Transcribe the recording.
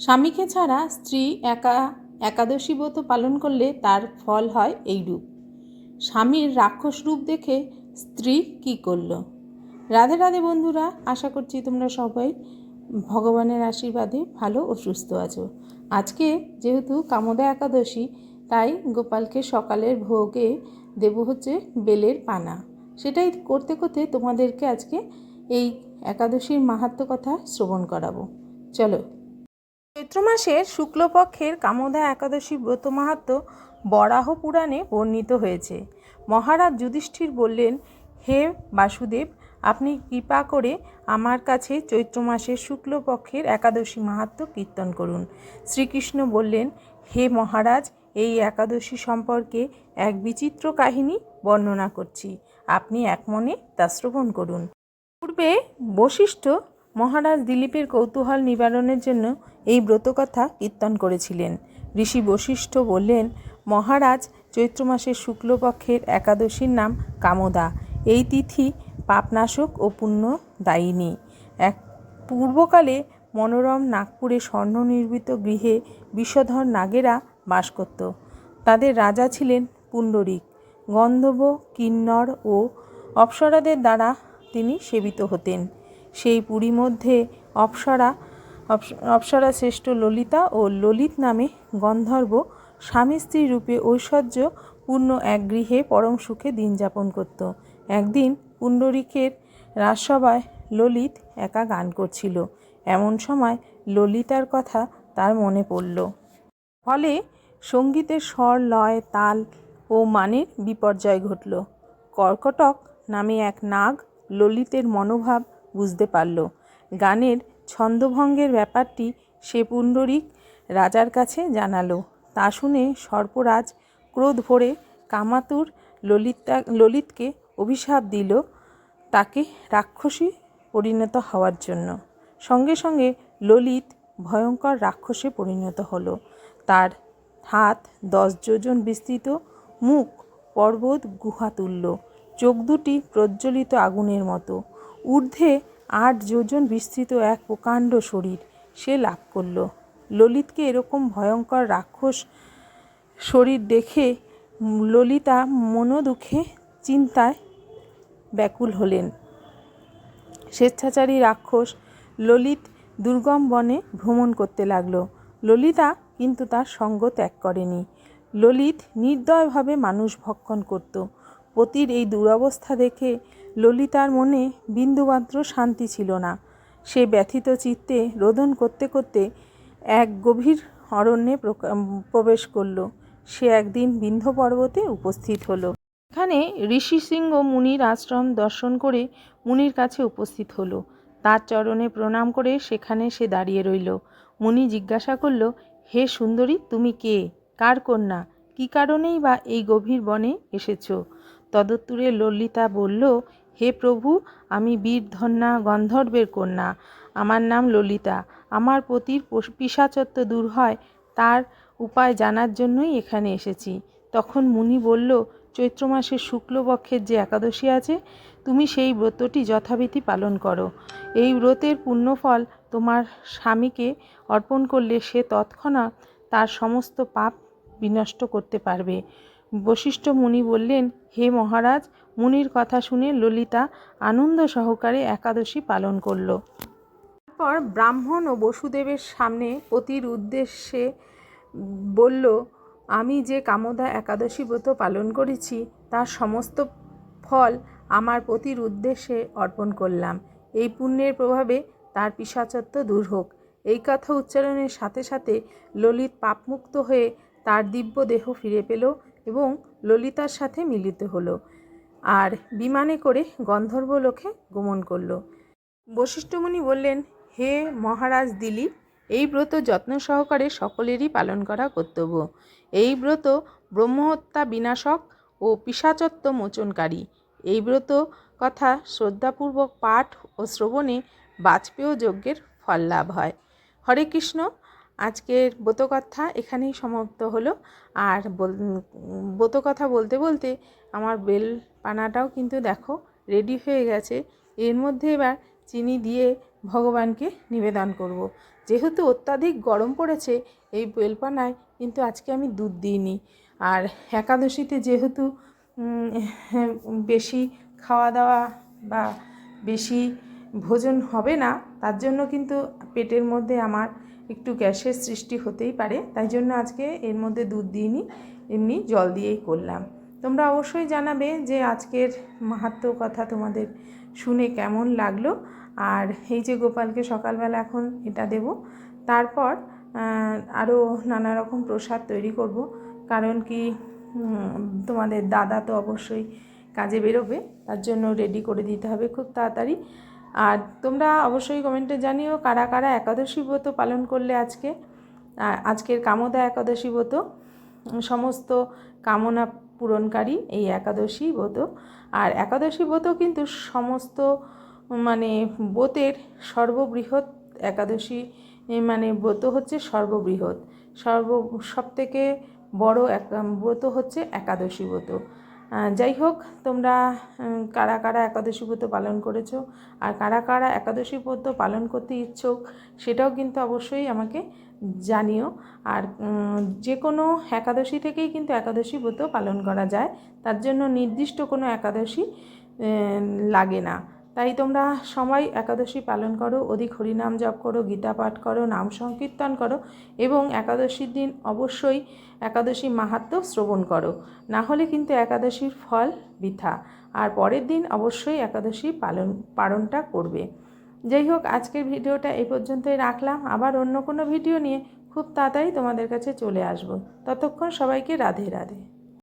স্বামীকে ছাড়া স্ত্রী একা, একাদশী ব্রত পালন করলে তার ফল হয় এইরূপ। স্বামীর রাক্ষস রূপ দেখে স্ত্রী কি করল? রাধে রাধে বন্ধুরা, আশা করছি তোমরা সবাই ভগবানের আশীর্বাদে ভালো ও সুস্থ আছো। আজকে যেহেতু কামদা একাদশী, তাই গোপালকে সকালের ভোগে দেব হচ্ছে বেলের পানা। সেটাই করতে করতে তোমাদেরকে আজকে এই একাদশীর মাহাত্ম কথা শ্রবণ করাবো। চলো চৈত্র মাসের শুক্লপক্ষের কামদা একাদশী ব্রত মাহাত্ম বরাহ পুরাণে বর্ণিত হয়েছে। মহারাজ যুধিষ্ঠির বললেন, হে বাসুদেব, আপনি কৃপা করে আমার কাছে চৈত্র মাসের শুক্লপক্ষের একাদশী মাহাত্ম কীর্তন করুন। শ্রীকৃষ্ণ বললেন, হে মহারাজ, এই একাদশী সম্পর্কে এক বিচিত্র কাহিনী বর্ণনা করছি। আপনি এক মনে তা শ্রবণ করুন। পূর্বে বশিষ্ঠ মহারাজ দিলীপের কৌতূহল নিবারণের জন্য এই ব্রতকথা কীর্তন করেছিলেন। ঋষি বশিষ্ঠ বললেন, মহারাজ, চৈত্র মাসের শুক্লপক্ষের একাদশীর নাম কামদা। এই তিথি পাপনাশক ও পুণ্য দায়িনী এক পূর্বকালে মনোরম নাগপুরে স্বর্ণ নির্মিত গৃহে বিষধর নাগেরা বাস করত। তাদের রাজা ছিলেন পুণ্ডরিক। গন্ধর্ব, কিন্নর ও অপ্সরাদের দ্বারা তিনি সেবিত হতেন। সেই পুরী মধ্যে অপ্সরা অপ্সরা শ্রেষ্ঠ ললিতা ও ললিত নামে গন্ধর্ব স্বামী স্ত্রী রূপে ঐশ্বর্য পূর্ণ এক গৃহে পরম সুখে দিন যাপন করত। একদিন পুণ্ডরিকের রাজসভায় ললিত একা গান করছিল। এমন সময় ললিতার কথা তার মনে পড়ল। ফলে সঙ্গীতের স্বর, লয়, তাল ও মানের বিপর্যয় ঘটল। কর্কটক নামে এক নাগ ললিতের মনোভাব বুঝতে পারল। গানের ছন্দভঙ্গের ব্যাপারটি সে পুণ্ডরিক রাজার কাছে জানালো। তা শুনে সর্পরাজ ক্রোধ ভরে কামাতুর ললিতা ললিতকে অভিশাপ দিল তাকে রাক্ষসী পরিণত হওয়ার জন্য। সঙ্গে সঙ্গে ললিত ভয়ঙ্কর রাক্ষসে পরিণত হলো। তার হাত দশ যোজন বিস্তৃত, মুখ পর্বত গুহা তুল্য চোখ দুটি প্রজ্বলিত আগুনের মতো। ঊর্ধ্বে আট যোজন বিস্তৃত এক প্রকাণ্ড শরীর। সে লাভ করল। ললিতকে এরকম ভয়ঙ্কর রাক্ষস শরীর দেখে ললিতা মনোদুঃখে চিন্তায় ব্যাকুল হলেন। স্বেচ্ছাচারী রাক্ষস ললিত দুর্গম বনে ভ্রমণ করতে লাগল। ললিতা কিন্তু তার সঙ্গ ত্যাগ করেনি। ললিত নির্দয়ভাবে মানুষ ভক্ষণ করত। পতির এই দুরবস্থা দেখে ললিতার মনে বিন্দুমাত্র শান্তি ছিল না। সে ব্যথিত চিত্তে রোদন করতে করতে এক গভীর অরণ্যে প্রবেশ করল। সে একদিন বিন্ধ্য পর্বতে উপস্থিত হলো। এখানে ঋষি সিংহ মুনির আশ্রম দর্শন করে মুনির কাছে উপস্থিত হলো। তার চরণে প্রণাম করে সেখানে সে দাঁড়িয়ে রইল। মুনি জিজ্ঞাসা করল, হে সুন্দরী, তুমি কে? কার কন্যা? কী কারণেই বা এই গভীর বনে এসেছ? তদত্তুরে ললিতা বলল হে প্রভু, আমি বীরধন্যা গন্ধর্বের কন্যা। আমার নাম ললিতা। আমার পতির পিসাচত্ব দূর হয়, তার উপায় জানার জন্যই এখানে এসেছি। তখন মুনি বলল, চৈত্র মাসের শুক্লপক্ষের যে একাদশী আছে, তুমি সেই ব্রতটি যথাবিধি পালন করো। এই ব্রতের পুণ্যফল তোমার স্বামীকে অর্পণ করলে সে তৎক্ষণাৎ তার সমস্ত পাপ বিনষ্ট করতে পারবে। বশিষ্ঠ মুনি বললেন, হে মহারাজ, মুনির কথা শুনে ললিতা আনন্দ সহকারে একাদশী পালন করল। তারপর ব্রাহ্মণ ও বসুদেবের সামনে পতির উদ্দেশ্যে বলল, আমি যে কামদা একাদশী ব্রত পালন করেছি, তার সমস্ত ফল আমার পতির উদ্দেশ্যে অর্পণ করলাম। এই পুণ্যের প্রভাবে তার পিসাচত্ব দূর হোক এই কথা উচ্চারণের সাথে সাথে ললিত পাপমুক্ত হয়ে তার দিব্য দেহ ফিরে পেল এবং ললিতার সাথে মিলিত হলো আর বিমানে করে গন্ধর্ব লোকে গমন করল। বশিষ্ঠমুনি বললেন, হে মহারাজ দিলীপ, এই ব্রত যত্ন সহকারে সকলেরই পালন করা কর্তব্য। এই ব্রত ব্রহ্মহত্যা বিনাশক ও পিসাচত্ব মোচনকারী। এই ব্রত কথা শ্রদ্ধাপূর্বক পাঠ ও শ্রবণে বাজপেয় যজ্ঞের ফল লাভ হয়। হরে কৃষ্ণ। আজকের ব্রতকথা এখানেই সমাপ্ত হলো। আর ব্রতকথা বলতে বলতে আমার বেল পানাটাও কিন্তু দেখো রেডি হয়ে গেছে। এর মধ্যে এবার চিনি দিয়ে ভগবানকে নিবেদন করব। যেহেতু অত্যাধিক গরম পড়েছে, এই বেলপানায় কিন্তু আজকে আমি দুধ দিইনি। আর একাদশীতে যেহেতু বেশি খাওয়া দাওয়া বা বেশি ভোজন হবে না, তার জন্য কিন্তু পেটের মধ্যে আমার একটু গ্যাসের সৃষ্টি হতেই পারে, তাই জন্য আজকে এর মধ্যে দুধ দিইনি, এমনি জল দিয়েই করলাম। তোমরা অবশ্যই জানাবে যে আজকের মাহাত্ম্য কথা তোমাদের শুনে কেমন লাগল, আর এই যে গোপালকে সকালবেলা এখন এটা দেব, তারপর আরও নানা রকম প্রসাদ তৈরি করব, কারণ কি তোমাদের দাদা তো অবশ্যই কাজে বেরোবে, তার জন্য রেডি করে দিতে হবে খুব তাড়াতাড়ি। আর তোমরা অবশ্যই কমেন্টে জানিও কারা কারা একাদশী ব্রত পালন করলে আজকে। আজকের কামদা একাদশী ব্রত, সমস্ত কামনা পূরণকারী এই একাদশী ব্রত। আর একাদশী ব্রত কিন্তু সমস্ত মানে ব্রতের সর্ববৃহৎ একাদশী মানে ব্রত হচ্ছে সর্ববৃহৎ। সর্ব, সবথেকে বড় এক, ব্রত হচ্ছে একাদশী ব্রত। যাই হোক, তোমরা কারা কারা একাদশী ব্রত পালন করেছ আর কারা কারা একাদশী ব্রত পালন করতে ইচ্ছুক সেটাও কিন্তু অবশ্যই আমাকে জানিও। আর যে কোনো একাদশী থেকেই কিন্তু একাদশী ব্রত পালন করা যায়, তার জন্য নির্দিষ্ট কোনো একাদশী লাগে না। তাই তোমরা সবাই একাদশী পালন করো, অধিক হরিনাম জপ করো, গীতা পাঠ করো, নাম সংকীর্তন করো এবং একাদশীর দিন অবশ্যই একাদশী মাহাত্ম্য শ্রবণ করো। না হলে কিন্তু একাদশীর ফল বৃথা। আর পরের দিন অবশ্যই একাদশী পালন পালনটা করবে। যাই হোক, আজকের ভিডিওটা এই পর্যন্তই রাখলাম। আবার অন্য কোনো ভিডিও নিয়ে খুব তাড়াতাড়ি তোমাদের কাছে চলে আসব। ততক্ষণ সবাইকে রাধে রাধে।